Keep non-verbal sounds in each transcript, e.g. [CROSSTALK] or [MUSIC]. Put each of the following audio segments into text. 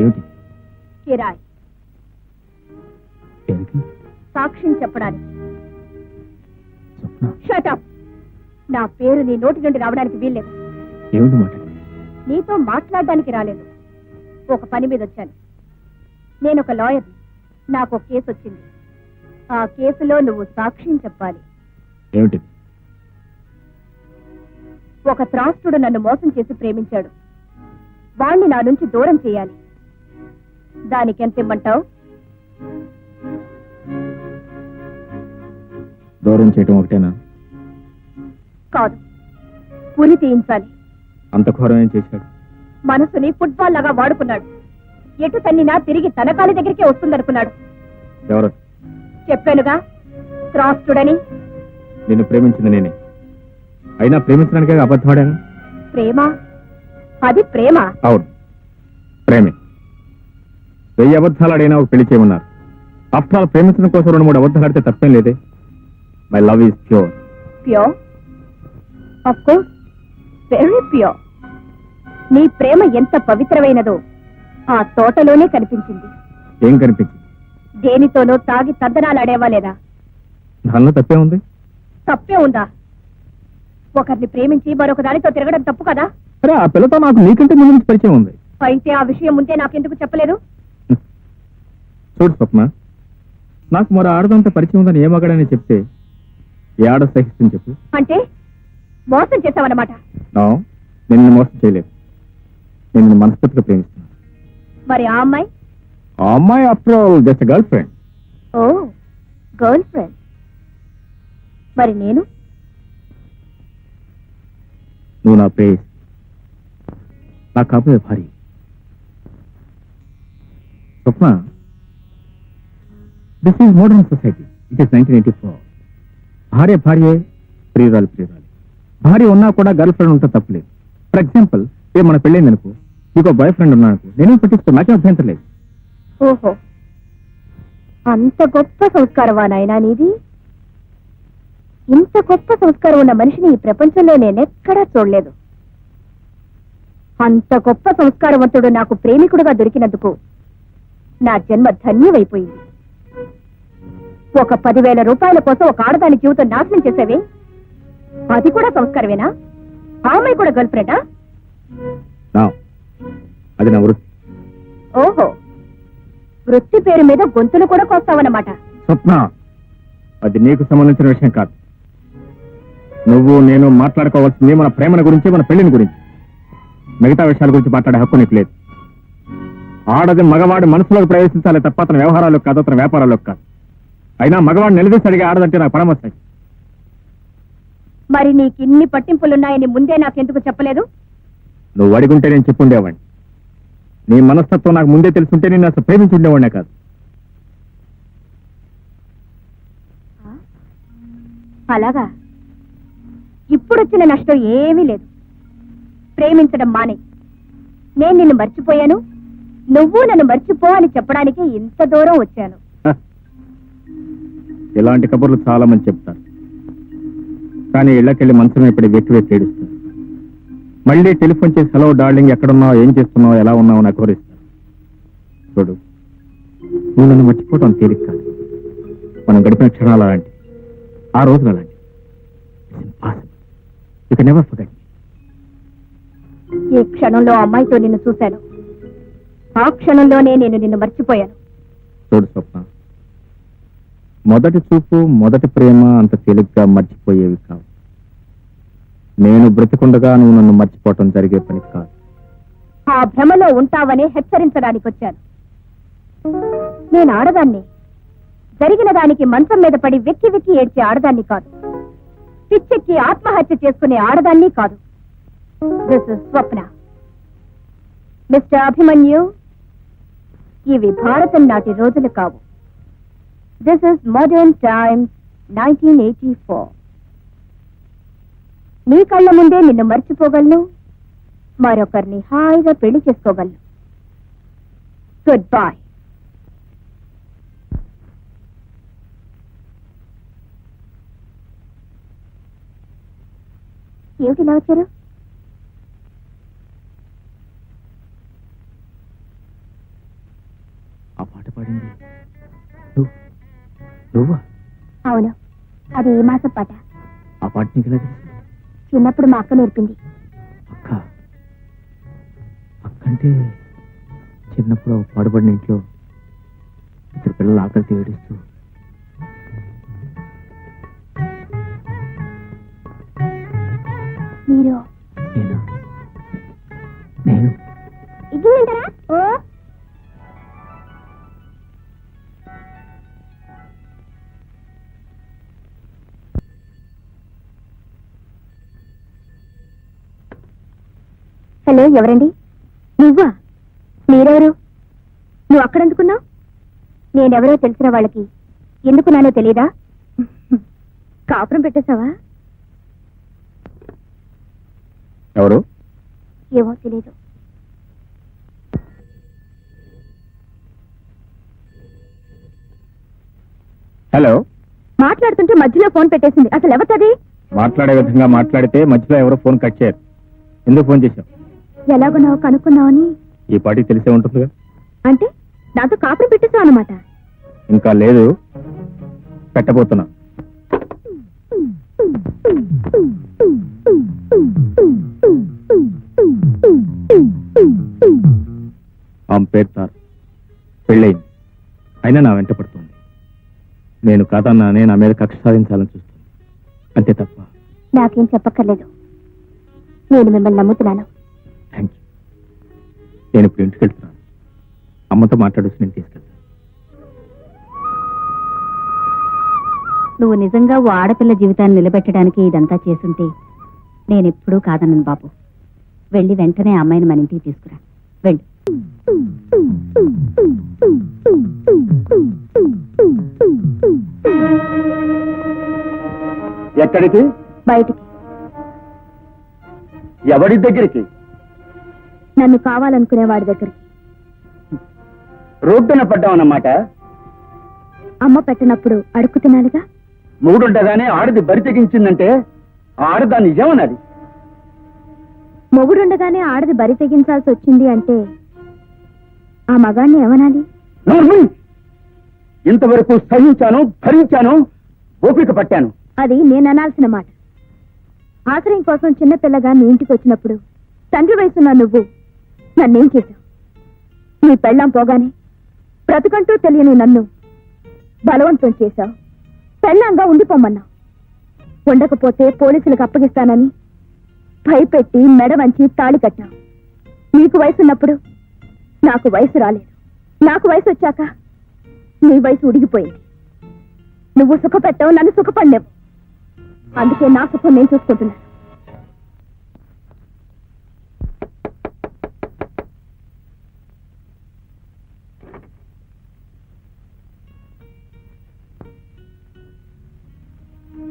ఏమిటి? కిరాయ్. సాక్ష్యం చెప్పడానికి. నా పేరు నీ నోటి నుండి రావడానికి వీల్లేదు. నీతో మాట్లాడడానికి రాలేదు. ఒక పని మీద వచ్చాను. నేను ఒక లాయర్ నాకు ఒక కేసు వచ్చింది. ఆ కేసులో నువ్వు సాక్ష్యం చెప్పాలి. ఏమిటి? ఒక త్రాస్తుడు నన్ను మోసం చేసి ప్రేమించాడు. వాణ్ణి నా నుంచి దూరం చేయాలి. దానికి ఎంత ఇమ్మంటావు దూరం చేయటం ఒకటేనా? కాదు. పులి తీయించాలి. అంత ఘోరం ఏం చేశాడు? మనసుని ఫుట్బాల్ లాగా వాడుకున్నాడు. ఎటు తన్నినా తిరిగి తన కాలి దగ్గరికే వస్తుందనుకున్నాడు. ఎవరు? చెప్పానుగా త్రాస్తుడని. నిన్ను ప్రేమించింది నేనే. అయినా ప్రేమించడానికే అబద్ధమాడాను? ప్రేమ? అది ప్రేమ. అవును. ప్రేమే. వెయ్యి అబద్ధాలు ఆడైనా ఒక పెళ్ళి చేయమన్నారు. ఆఫ్టర్ ఆల్ ప్రేమించడం కోసం రెండు మూడు అబద్ధాలు ఆడితే తప్పేం లేదే. My love is pure pure of course very pure నీ ప్రేమ ఎంత పవిత్రమైనదో ఆ తోటలోనే కనిపించింది. ఏం కనిపించింది? దేనితోనో తాగి తద్దనాలాడేవా లేదా? దానిలో తప్పే ఉంది. తప్పే ఉందా? ఒకరిని ప్రేమించి మరొక దానితో తిరగడం తప్పు కదా? అరే ఆ పిల్లతో నాకు నీకంటే ముందు నుంచి పరిచయం ఉంది. అయితే ఆ విషయం ముందే నాకెందుకు చెప్పలేదు? చూడు స్వప్న నాకు మరో ఆడదంతా పరిచయం ఉందని ఏ మగాడని చెప్తే ఏ ఆడ సహిస్తుంది చెప్పు. అంటే మోసం చేశావన్నమాట. నో నిన్ను మోసం చేయలేదు. నేను నిన్ను మనస్ఫూర్తిగా ప్రేమిస్తున్నాను. మరి ఆ అమ్మాయి? ఆ అమ్మాయి after all just girlfriend oh girlfriend మరి నేను? నువ్వు నా ప్రేయస్. నా కాబోయే భార్య. Swapna this is modern society it is nineteen eighty four భార్య భార్యే ప్రియురాలు ప్రియురాలు. భార్య ఉన్నా కూడా గర్ల్ ఫ్రెండ్ ఉంటే తప్పలేదు. ఫర్ ఎగ్జాంపుల్ ఏ మన పెళ్ళైంది అనుకో నీకు బాయ్ ఫ్రెండ్ ఉన్నాను నేను పట్టిస్తూ నాకే అభ్యంతరం లేదు. ఓహో. అంత గొప్ప సంస్కారమా నాయనా నీది? ఇంత గొప్ప సంస్కారం ఉన్న మనిషిని ఈ ప్రపంచంలో నేనెక్కడా చూడలేదు. అంత గొప్ప సంస్కారవంతుడు నాకు ప్రేమికుడుగా దొరికినందుకు నా జన్మ ధన్యమైపోయింది. ఒక పదివేల రూపాయల కోసం ఒక ఆడదాని జీవితం నాశనం చేసేవే? అది కూడా సంస్కారమేనా? ఆమె కూడా గర్ల్ ఫ్రెండా? అది నా వృత్తి. ఓహో. వృత్తి పేరు మీద గొంతులు కూడా కోస్తావన్నమాట. స్వప్న అది నీకు సంబంధించిన విషయం కాదు. నువ్వు నేను మాట్లాడుకోవాల్సింది మన ప్రేమల గురించి మన పెళ్ళిని గురించి. మిగతా విషయాల గురించి మాట్లాడే హక్కు నీకు లేదు. ఆడది మగవాడి మనసులోకి ప్రవేశించాలి తప్ప అతని వ్యవహారాలకు కాదు అతని వ్యాపారాలకు కాదు. అయినా మగవాడు నిలదీసి అడిగే ఆడదంటే నాకు పరమస్తాయి మరి నీకు ఇన్ని పట్టింపులున్నాయని ముందే నాకెందుకు చెప్పలేదు? నువ్వు అడిగుంటే నేను చెప్పుండేవాడిని. నీ మనస్తత్వం నాకు ముందే తెలుసుంటే నేను అసలు ప్రేమించి ఉండేవాడినే కాదు అలాగా? ఇప్పుడొచ్చిన నష్టం ఏమీ లేదు. ప్రేమించడం మానే. నేను నిన్ను మర్చిపోయాను. నువ్వు నన్ను మర్చిపో అని చెప్పడానికి ఇంత దూరం వచ్చాను. ఇలాంటి కబుర్లు చాలా మంది చెప్తారు. కానీ ఇళ్ళకెళ్ళి మంచం ఇప్పుడు వెక్కి వెక్కి ఏడుస్తారు మళ్ళీ టెలిఫోన్ చేసి హలో డార్లింగ్ ఎక్కడున్నావు? ఏం చేస్తున్నావు? ఎలా ఉన్నావు? నాకు కోరిస్తారు చూడు నువ్వు నన్ను మర్చిపోవడం తేలిక కాదు. మనం గడిపిన క్షణాలు అలాంటి ఆ రోజులు అలాంటి ఇక నెవర్ ఫర్గెట్ ఈ క్షణంలో అమ్మాయితో నిన్ను చూశాను. ఆ క్షణంలోనే నేను నిన్ను మర్చిపోయాను. చూడు స్వప్న మొదటి చూపు మొదటి ప్రేమ అంత తేలిగ్గా మర్చిపోయేవి కావు. నేను బ్రతికుండగా నువ్వు నన్ను మర్చిపోవటం జరిగే పని కాదు. ఆ భ్రమలో ఉంటావని హెచ్చరించడానికి వచ్చాను నేను ఆడదాన్ని. జరిగిన దానికి మంచం మీద పడి వెక్కి వెక్కి ఏడ్చే ఆడదాన్ని కాదు. పిచ్చెక్కి ఆత్మహత్య చేసుకునే ఆడదాన్ని కాదు. This Swapna. మిస్టర్ అభిమన్యు ఇవి భారతం నాటి రోజులు కావు. This is Modern Times, nineteen eighty four నీ కళ్ళ ముందే నిన్ను మర్చిపోగలను మరొకరిని హాయిగా పెళ్ళి చేసుకోగలను. గుడ్ బాయ్ ఏమిటి ఇలా వచ్చారు? పాట పాడింది నువ్వు? అవును. అది ఏ మాసం పాట. ఆ పాట నీకు చిన్నప్పుడు మా అక్క నేర్పింది. అక్క? అక్కంటే చిన్నప్పుడు పాడుపడిన ఇంట్లో ఇద్దరు పిల్లలు ఆకలితో ఏడుస్తూ. మీరు హలో ఎవరండి? నువ్వా? మీరెవరు? నువ్వు అక్కడ ఎందుకున్నావు నేనెవరో తెలిసిన వాళ్ళకి ఎందుకున్నానో తెలీదా? కాపురం పెట్టేశావా? ఎవరు? ఏమో తెలీదు. హలో? మాట్లాడుతుంటే మధ్యలో ఫోన్ పెట్టేసింది. అసలు ఎవతది మాట్లాడే విధంగా మాట్లాడితే మధ్యలో ఎవరో ఫోన్ కట్ చేయరు. ఎందుకు ఫోన్ చేశావు? ఎలాగున్నావు కనుక్కున్నావని ఈ పాటికి తెలిసే ఉంటుందిగా. అంటే నాతో కాపురం పెట్టేసావు అనమాట ఇంకా లేదు. పెట్టబోతున్నా. తార పెళ్ళయింది. అయినా నా వెంట పడుతుంది. నేను కాదన్నానే నా మీద కక్ష సాధించాలని చూస్తుంది. అంతే తప్ప. నాకేం చెప్పక్కర్లేదు. నేను మిమ్మల్ని నమ్ముతున్నాను. నేను ఇప్పుడు ఇంటికి వెళ్తున్నాను. అమ్మతో మాట్లాడొచ్చి నేను తీసుకెళ్తాను. నువ్వు నిజంగా ఓ ఆడపిల్ల జీవితాన్ని నిలబెట్టడానికి ఇదంతా చేసుంటే నేనెప్పుడూ కాదన్నాను బాబు. వెళ్ళి వెంటనే అమ్మాయిని మన ఇంటికి తీసుకురా. వెళ్ళు. ఎక్కడికి? బయటికి. ఎవరి దగ్గరికి? నన్ను కావాలనుకునే వాడి దగ్గరికి. రోడ్డున పడ్డామన్నమాట అమ్మ పెట్టినప్పుడు అడుక్కు తినాలిగా? మూడుండగానే ఆడది బరి తెగించిందంటే ఆడదాన్ని ఏమన్నది? మొగుడుండగానే ఆడది బరి తెగించాల్సి వచ్చింది అంటే ఆ మగాన్ని ఏమనాలి! ఇంతవరకు సహించాను భరించాను ఓపిక పట్టాను. అది నేను అనాల్సిన మాట. ఆశ్రయం కోసం చిన్నపిల్లగా నీ ఇంటికి వచ్చినప్పుడు తండ్రి వయసున్న నువ్వు నన్నేం చేశావు? నీ పెళ్ళాం పోగానే బ్రతుకంటూ తెలియని నన్ను బలవంతం చేశావు. పెళ్ళాంగా ఉండిపోమన్నా ఉండకపోతే పోలీసులకు అప్పగిస్తానని భయపెట్టి మెడ వంచి తాళి కట్టావు. నీకు వయసున్నప్పుడు నాకు వయసు రాలేదు. నాకు వయసు వచ్చాక నీ వయసు ఉడిగిపోయింది. నువ్వు సుఖపెట్టావు నన్ను సుఖపడలేవు అందుకే నా సుఖం నేను చూసుకుంటున్నాను.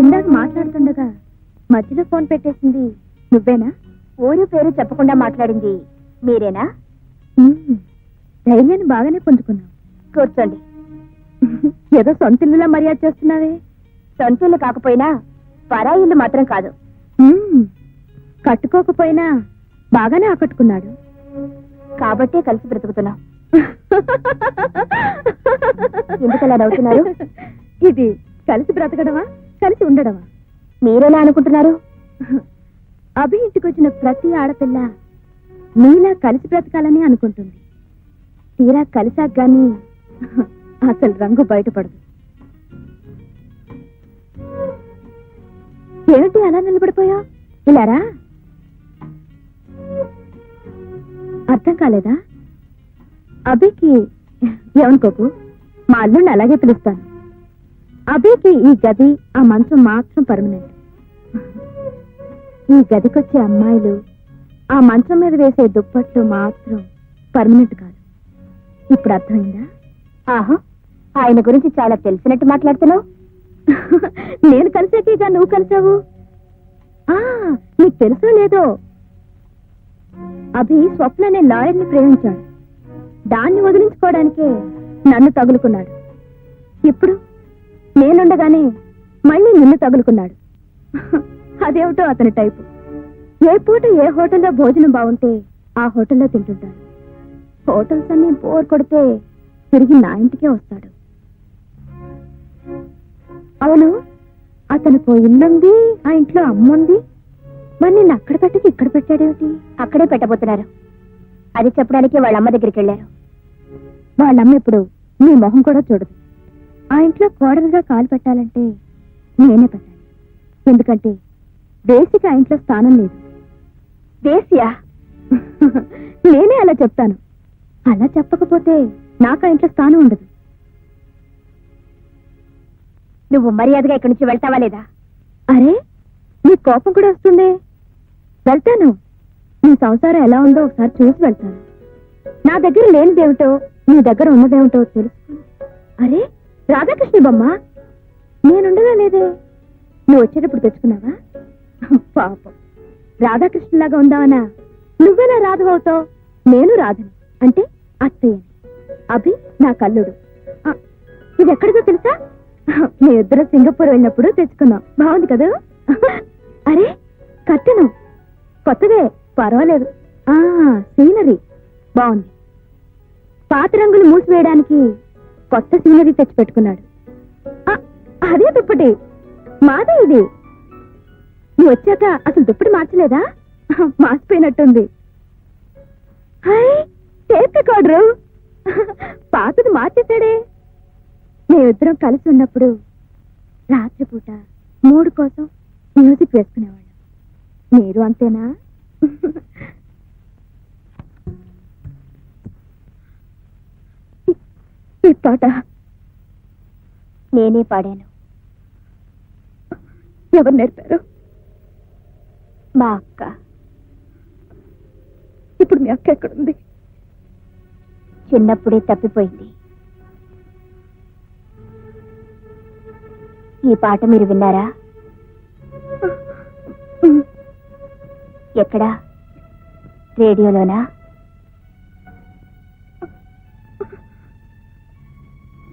ఇందాక మాట్లాడుతుండగా మధ్యలో ఫోన్ పెట్టేసింది. నువ్వేనా? ఊరు పేరు చెప్పకుండా మాట్లాడింది. మీరేనా? ధైర్యాన్ని బాగానే పుంజుకున్నావు కూర్చోండి. [LAUGHS] ఏదో సొంత ఇల్లులా మర్యాద చేస్తున్నావే? సొంత ఇల్లు కాకపోయినా పరాయి ఇల్లు మాత్రం కాదు. కట్టుకోకపోయినా బాగానే ఆకట్టుకున్నాడు. కాబట్టే కలిసి బ్రతుకుతున్నాం. ఎందుకలా నవ్వుతున్నారు? [LAUGHS] ఇది కలిసి బ్రతకడమా? కలిసి ఉండడమా? మీరెలా అనుకుంటున్నారు? అభి ఇంటికొచ్చిన ప్రతి ఆడపిల్ల మీలా కలిసి బ్రతకాలని అనుకుంటుంది. తీరా కలిసాక గాని అసలు రంగు బయటపడదు. ఏమిటి అలా నిలబడిపోయా? ఇలారా? అర్థం కాలేదా? అభికి ఏమనుకోకు? మా అల్లుండి అలాగే పిలుస్తాను. అభికి ఈ గది ఆ మంచం మాత్రం పర్మనెంట్ ఈ గదికొచ్చే అమ్మాయిలు ఆ మంచం మీద వేసే దుప్పట్లు మాత్రం పర్మనెంట్ కాదు. ఇప్పుడు అర్థమైందా? ఆహా ఆయన గురించి చాలా తెలిసినట్టు మాట్లాడుతున్నావు. నేను కలిసాకేగా నువ్వు కలిసావు. నీకు తెలుసో లేదో? అభి స్వప్న అనే లాయర్ని ప్రేమించాడు. దాన్ని వదిలించుకోవడానికే నన్ను తగులుకున్నాడు. ఇప్పుడు? నేనుండగానే మళ్ళీ నిన్ను తగులుకున్నాడు. అదేమిటో అతని టైపు. ఏ పూట ఏ హోటల్లో భోజనం బాగుంటే ఆ హోటల్లో తింటుంటాడు. హోటల్స్ అన్ని బోర్ కొడితే తిరిగి నా ఇంటికే వస్తాడు. అవును అతనికి ఇల్లుంది ఆ ఇంట్లో అమ్ముంది. మరి నిన్ను అక్కడ పెట్టకి ఇక్కడ పెట్టాడేమిటి? అక్కడే పెట్టబోతున్నారు. అది చెప్పడానికి వాళ్ళ అమ్మ దగ్గరికి వెళ్ళారు. వాళ్ళమ్మ ఇప్పుడు నీ మొహం కూడా చూడదు. ఆ ఇంట్లో కోడలుగా కాలు పెట్టాలంటే నేనే పెట్టాలి. ఎందుకంటే దేశికి ఆ ఇంట్లో స్థానం లేదు. దేశియా? [LAUGHS] నేనే అలా చెప్తాను. అలా చెప్పకపోతే నాకు ఆ ఇంట్లో స్థానం ఉండదు. నువ్వు మర్యాదగా ఇక్కడి నుంచి వెళ్తావా లేదా? అరే నీ కోపం కూడా వస్తుంది. వెళ్తాను. నీ సంసారం ఎలా ఉందో ఒకసారి చూసి వెళ్తాను. నా దగ్గర లేనిదేమిటో నీ దగ్గర ఉన్నదేమిటో తెలుసు అరే రాధాకృష్ణ బొమ్మ నేనుండగా లేదే? నువ్వు వచ్చేటప్పుడు తెచ్చుకున్నావా? పాపం. రాధాకృష్ణలాగా ఉందావనా నువ్వెలా రాధవ అవుతావు? నేను రాధని అంటే అత్తయ్యని. అభి నా కల్లుడు. ఇది ఎక్కడిదో తెలుసా? మీ ఇద్దరు సింగపూర్ వెళ్ళినప్పుడు తెచ్చుకున్నాం. బాగుంది కదా? అరే కట్టెను. కొత్తదే పర్వాలేదు. ఆ సీనరీ. బాగుంది. పాత రంగులు మూసివేయడానికి కొత్త సీనరీ తెచ్చి పెట్టుకున్నాడు అదే దుప్పటి. మాదే ఇది. నువ్వు వచ్చాక అసలు దుప్పటి మార్చలేదా? మార్చిపోయినట్టుంది. Hi tape recorder. పాతది మార్చేశాడే. మేమిద్దరం కలిసి ఉన్నప్పుడు రాత్రిపూట మూడు కోసం మ్యూజిక్ వేసుకునేవాళ్ళం. మీరు అంతేనా? ఈ పాట నేనే పాడాను. ఎవరు నేర్పారు? మా అక్క. ఇప్పుడు మీ అక్క ఎక్కడుంది? చిన్నప్పుడే తప్పిపోయింది. ఈ పాట మీరు విన్నారా? ఎక్కడా? రేడియోలోనా?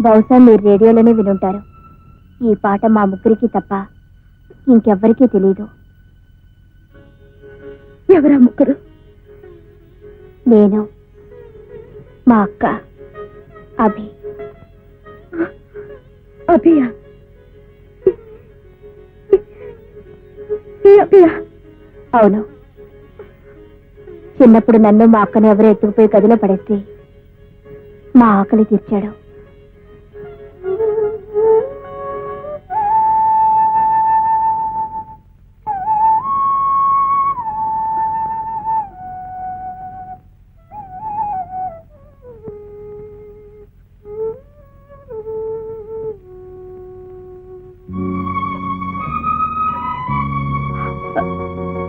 బహుశా మీరు రేడియోలోనే వినుంటారు. ఈ పాట మా ముగ్గురికి తప్ప ఇంకెవ్వరికీ తెలీదు. ఎవరా ముగ్గురు? నేను మా అక్క అభి. అభియా. అభియా. అవును. చిన్నప్పుడు నన్ను మా అక్కను ఎవరో ఎత్తుకుపోయి గదిలో పడేస్తే మా ఆకలి తీర్చాడు.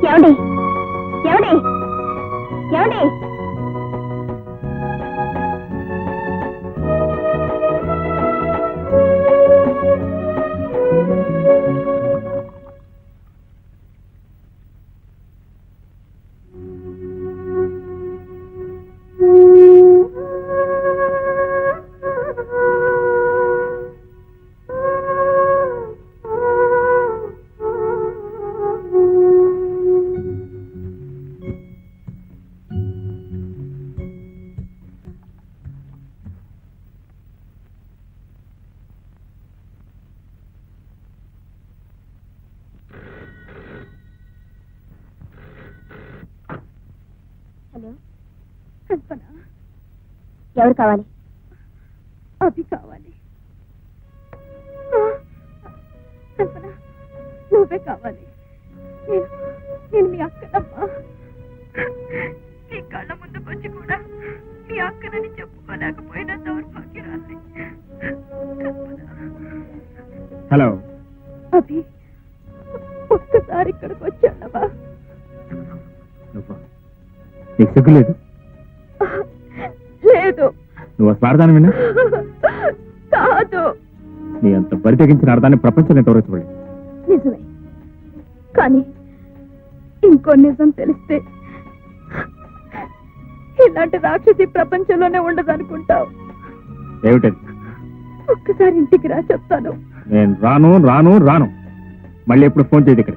ఏమండి? ఏమండి? ఏమండి? ఎవరు కావాలి? అభి కావాలి. నువ్వే కావాలి. నేను మీ అక్కనమ్మా. నీ కళ్ళ ముందుకు వచ్చి కూడా మీ అక్కనని చెప్పుకోలేకపోయినా దౌర్భాగ్యరాలి హలో. అభి ఒక్కసారి ఇక్కడికి వచ్చాడవా నువ్వు నీకు సిగ్గు స్వార్థాన్ని విన్నా కాదు. నీ అంత బరి తెగించిన అర్థాన్ని ప్రపంచంలో ఎవరో చూడలేదు? నిజమే. కానీ ఇంకో నిజం తెలిస్తే ఇలాంటి రాక్షసి ప్రపంచంలోనే ఉండదనుకుంటావు. ఏమిటది? ఒక్కసారి ఇంటికి రా చెప్తాను. నేను రాను రాను రాను. మళ్ళీ ఎప్పుడు ఫోన్ చేయదు ఇక్కడ.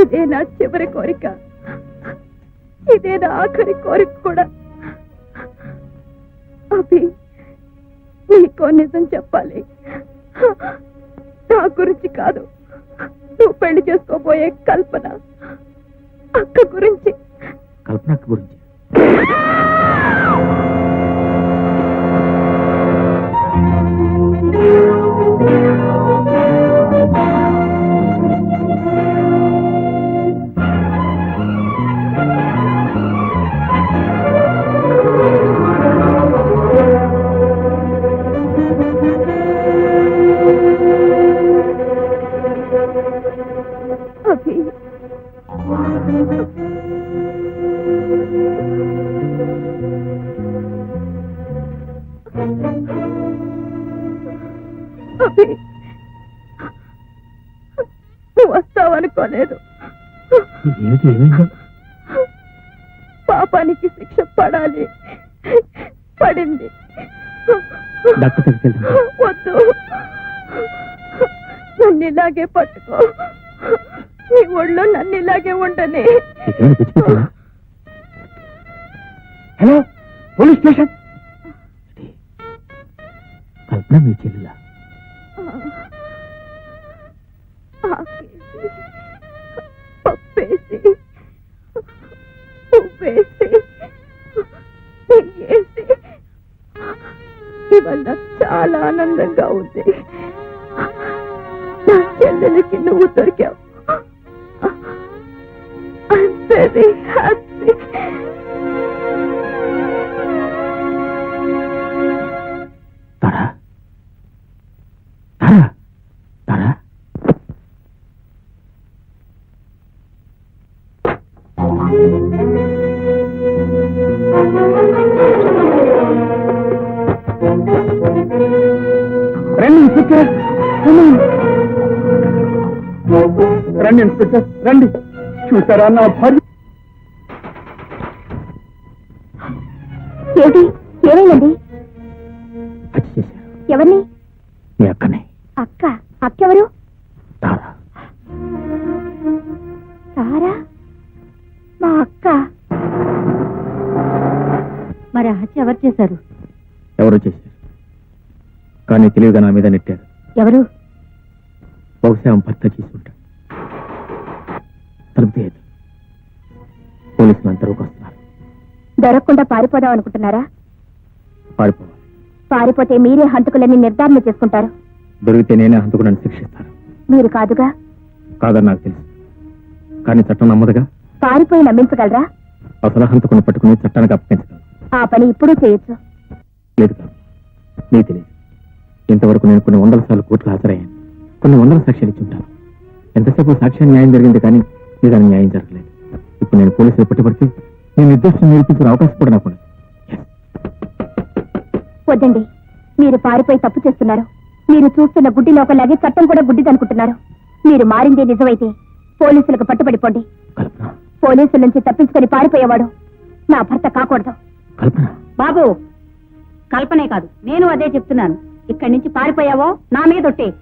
ఇదే నా చివరి కోరిక. ఇదే నా ఆఖరి కోరిక కూడా. అభి నీకో నిజం చెప్పాలి. నా గురించి కాదు నువ్వు పెళ్ళి చేసుకోబోయే కల్పన. అక్క గురించి. కల్పన గురించి. ఇలాగే పట్టుకో. నీ ఒళ్ళో నన్ను ఇలాగే ఉండని. Hello police station very happy Tara? Tara? Tara? రండి ఇన్స్పెక్టర్. రండి ఇన్స్పెక్టర్. రండి. చూసారా నా భార్య? హత్య చేశారు ఎవరిని? మీ అక్కనే. అక్క? అక్కెవరు తారా. సారా మా అక్క. మరి హత్య ఎవరు చేశారు? ఎవరు చేశారు? కానీ తెలివిగా నా మీద నెట్టారు. ఎవరు? బహుశా భర్త చేసి ఉంటాడు. తలుపు తీయదు పోలీసులు వస్తున్నారు. దొరకకుండా పారిపోదాం అనుకుంటున్నారా? పారిపోవాలి పారిపోతే మీరే హంతకులని నిర్ధారణ చేసుకుంటారు. దొరికితే నేనే హంతకుడని శిక్షిస్తాను. మీరు కాదుగా? కాదని నాకు తెలుసు. కానీ చట్టం నమ్మదుగా? పారిపోయి నమ్మించగలరా? అసలు హంతకుని పట్టుకుని చట్టానికి అప్పగించగలను. ఆ పని ఇప్పుడు చేయొచ్చు. లేదు కాదు. నీ తెలియదు. ఇంతవరకు నేను కొన్ని వందల సార్లు కోర్టులు హాజరయ్యాను. కొన్ని వందల సాక్ష్యాలు ఇచ్చి ఉంటాను ఎంతసేపు సాక్ష్యం న్యాయం జరిగింది కానీ నిజానికి న్యాయం జరగలేదు. ఇప్పుడు నేను పోలీసులు పట్టుబడితే నేను నిర్దోషం నిరూపించిన అవకాశం కూడా నాకు. వద్దండి. మీరు పారిపోయి తప్పు చేస్తున్నారు. మీరు చూస్తున్న గుడ్డి లోకలాగే చట్టం కూడా గుడ్డిదనుకుంటున్నారు. మీరు మారిందే నిజమైతే పోలీసులకు పట్టుబడిపోండి. కల్పన. పోలీసుల నుంచి తప్పించుకొని పారిపోయేవాడు నా భర్త కాకూడదు. కల్పన. బాబు కల్పనే కాదు. నేను అదే చెప్తున్నాను. ఇక్కడి నుంచి పారిపోయావో నా మీదొట్టే